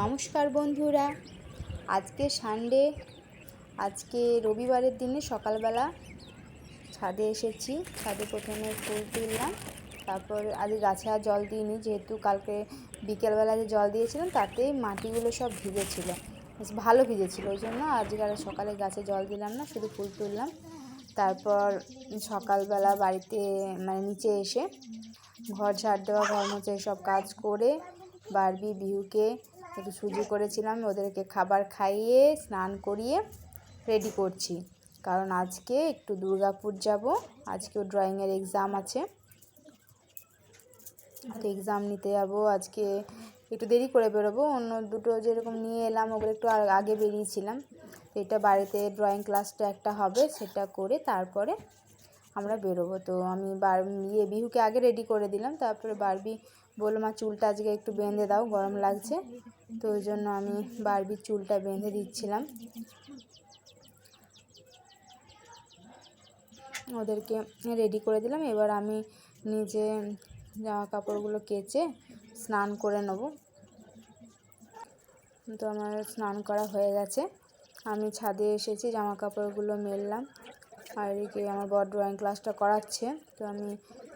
নমস্কার বন্ধুরা। আজকে সানডে আজকে রবিবারের দিনে সকালবেলা ছাদে এসেছি। ছাদে প্রথমে ফুল তুললাম, তারপর আজ গাছে আর জল দিইনি, যেহেতু কালকে বিকেলবেলা যে জল দিয়েছিলাম, তাতেই মাটিগুলো সব ভিজেছিল। ভালো ভিজেছিল, ওই জন্য আজকে আর সকালে গাছে জল দিলাম না, শুধু ফুল তুললাম। তারপর সকালবেলা বাড়িতে মানে নিচে এসে ঘর ঝাড় দেওয়া, ঘর মোছা সব কাজ করে বারবি বিহুকে একটু সুজি করেছিলাম, ওদেরকে খাবার খাইয়ে, স্নান করিয়ে রেডি করছি। কারণ আজকে একটু দুর্গাপুর যাব আজকেও ড্রয়িংয়ের এক্সাম আছে। এক্সাম নিতে যাব, আজকে একটু দেরি করে বেরোবো, অন্য দুটো যেরকম নিয়ে এলাম, ওগুলো একটু আগে বেরিয়েছিলাম। এটা বাড়িতে ড্রয়িং ক্লাসটা একটা হবে, সেটা করে তারপরে আমরা বেরোবো। তো আমি বার ইয়ে বিহুকে আগে রেডি করে দিলাম, তারপরে বারবি বলল, মা, চুলটা আজকে একটু বেঁধে দাও, গরম লাগছে। তো ওই জন্য আমি বারবির চুলটা বেঁধে দিচ্ছিলাম। ওদেরকে রেডি করে দিলাম। এবার আমি নিজে জামা কাপড়গুলো কেচে স্নান করে নেব। তো আমার স্নান করা হয়ে গেছে। আমি ছাদে এসেছি, জামা কাপড়গুলো মেললাম। আর এদিকে আমার বড় ড্রয়িং ক্লাসটা করাচ্ছে। তো আমি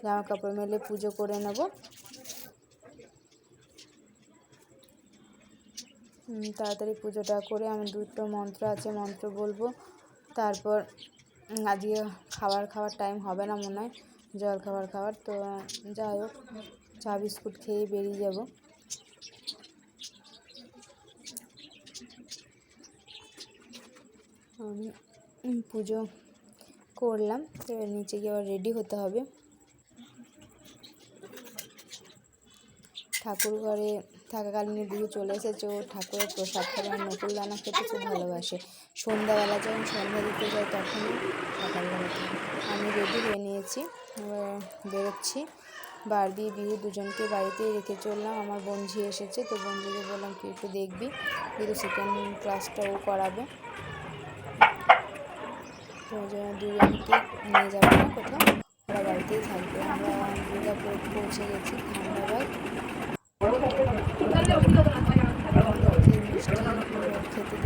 জামা কাপড় মেলে পুজো করে নেব। তাড়াতাড়ি পুজোটা করে আমি দুটো মন্ত্র আছে, মন্ত্র বলব। তারপর আজকে খাবার খাওয়ার টাইম হবে না মনে হয়, জল খাবার খাবার তো, যাই হোক, চা, বিস্কুট খেয়ে বেরিয়ে যাব। আমি পুজো করলাম, তো নিচে গিয়ে আবার রেডি হতে হবে। ঠাকুর ঘরে থাকাকালীন দিকে চলে এসেছে ও ঠাকুরের প্রসাদ খাবে। আর নকুল দানা খেতে খুব ভালোবাসে। সন্ধ্যাবেলা যখন সন্ধ্যা দিতে যায় তখনই সকালবেলা আমি রেডি হয়ে নিয়েছি বেরোচ্ছি। বার দিয়ে বিহু দুজনকে বাড়িতেই রেখে চললাম। আমার বন্ধু এসেছে তো বন্ধুকে বললাম, তুই একটু দেখবি যেহেতু সেকেন্ড ক্লাসটা ও করাবে। তো দুজনকে নিয়ে যাব না কোথাও। ওরা বাড়িতেই থাকবে। আমরা দুর্গাপুরে পৌঁছে গেছি খান্ডাবাদ আমাদেরকে মিষ্টি খেতে দিয়েছিল সবাইকে শুরু করেছে আমরা যে টপিক বললাম তারপরে শুরু করলাম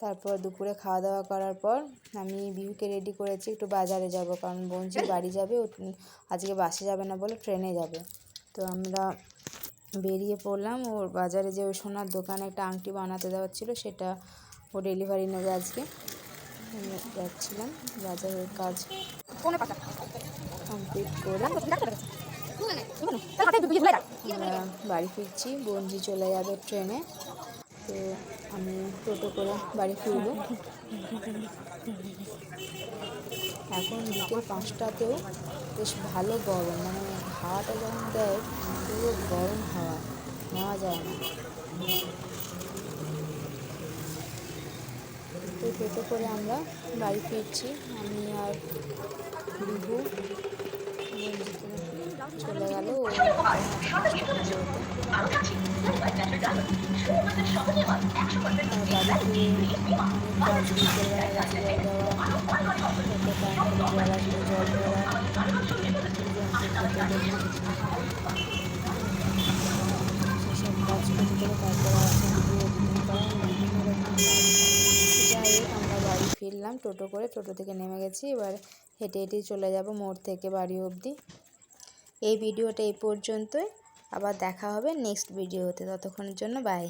তারপর দুপুরে খাওয়া দাওয়া করার পর আমি বিহুকে রেডি করেছি, একটু বাজারে যাব। কারণ বঞ্জি বাড়ি যাবে আজকে বাসে যাবে না বলে ট্রেনে যাবে। তো আমরা বেরিয়ে পড়লাম, ওর বাজারে যে ওই সোনার দোকানে একটা আংটি বানাতে দেওয়ার ছিল, সেটা ও ডেলিভারি নেবে আজকে। যাচ্ছিলাম, বাজারের কাজ কমপ্লিট করে আমরা বাড়ি ফিরছি বঞ্জি চলে যাবে ট্রেনে তো আমি টোটো করে বাড়ি ফিরব। এখন বিকেল পাঁচটাতেও বেশ ভালো গরম মানে হাওয়াটা যখন দেয়, পুরো গরম হাওয়া, নেওয়া যায় না। তো টোটো করে আমরা বাড়ি ফিরছি। আমি আর বিহু চলে গেল। আমরা বাড়ি ফিরলাম, টোটো করে টোটো থেকে নেমে গেছি, এবার হেঁটে হেঁটেই চলে যাব মোড় থেকে বাড়ি অবধি। এই ভিডিওটা এই পর্যন্তই। আবার দেখা হবে নেক্সট ভিডিওতে ততক্ষণের জন্য বাই